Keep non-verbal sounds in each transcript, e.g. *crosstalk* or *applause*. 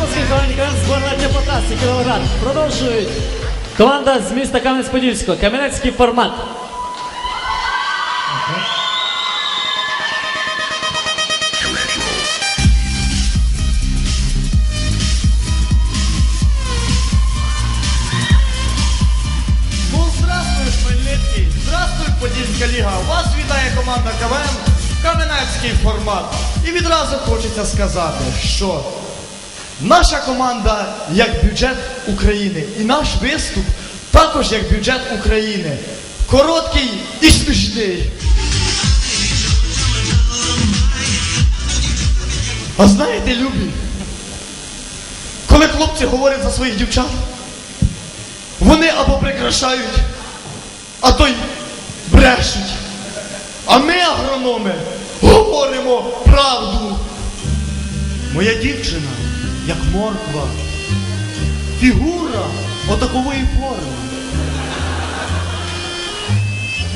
Облаский командир сборная Теплотрассы Кировоград продовжують. Команда з міста Кам'янець-Подільського. Кам'янецький формат. Здравствуй, Хмельницький, здравствуй, Подільська ліга. Вас вітає команда КВМ Кам'янецький формат. І відразу хочеться сказати, що наша команда як бюджет України. І наш виступ також як бюджет України. Короткий і смішний. А знаєте, любі, коли хлопці говорять за своїх дівчат, вони або прикрашають, а то й брешуть. А ми, агрономи, говоримо правду. Моя дівчина, як морква, фігура отакової форми.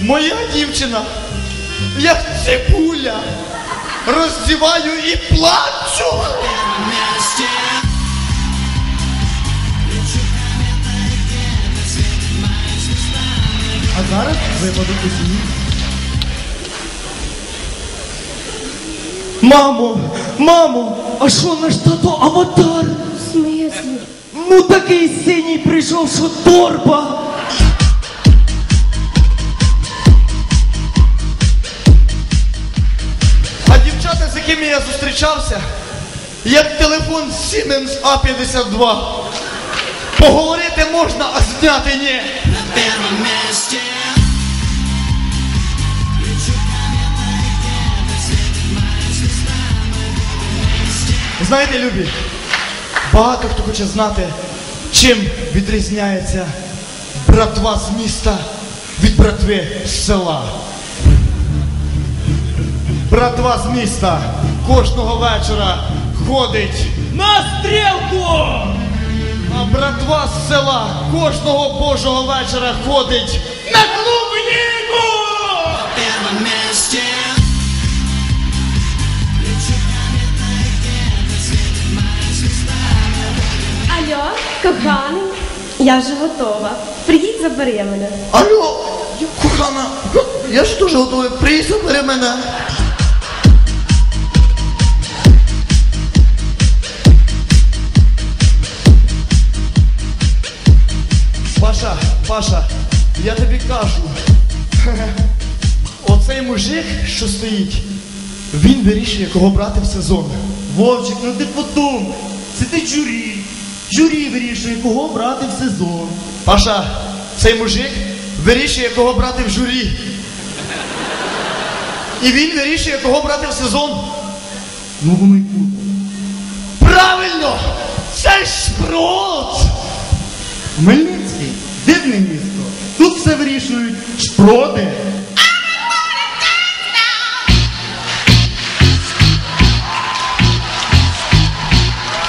Моя дівчина, як цибуля, роздіваю і плачу. А зараз випадок сім'ї. Мамо, мамо, а що наш тато аватар? В смислі? Ну такий синій прийшов, що торба. А дівчата, з якими я зустрічався, як телефон Siemens A52. Поговорити можна, а зняти ні. Знаєте, любі, багато хто хоче знати, чим відрізняється братва з міста від братви з села. Братва з міста кожного вечора ходить На стрілку! а братва з села кожного божого вечора ходить Коханий, я вже готова. Приїдь, забери мене. Алло, кохана, я ж дуже готовий. Приїзд бери мене. Паша, Паша, я тобі кажу. *laughs* Оцей мужик, що стоїть, він вирішує, кого брати в сезон. Вовчик, ну ти подумай, це ти журі. Журі вирішує, кого брати в сезон. Паша, цей мужик вирішує, кого брати в журі. І він вирішує, кого брати в сезон. Ну воно й круто. Правильно! Це ж шпрот! Хмельницький, дивне місто. Тут все вирішують шпроти.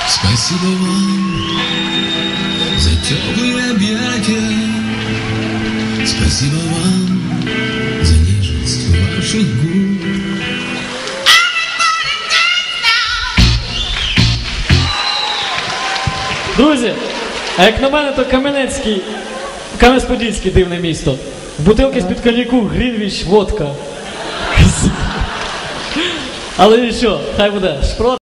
Спасибо вам Спасибо вам за нежность ваших губ. Друзі, а як на мене, то Кам'янецький, Кам'янець-Подільський дивне місто. Бутилки з-під коньяку, грінвіч, водка. *laughs* Але нічого, хай буде. Шпрот.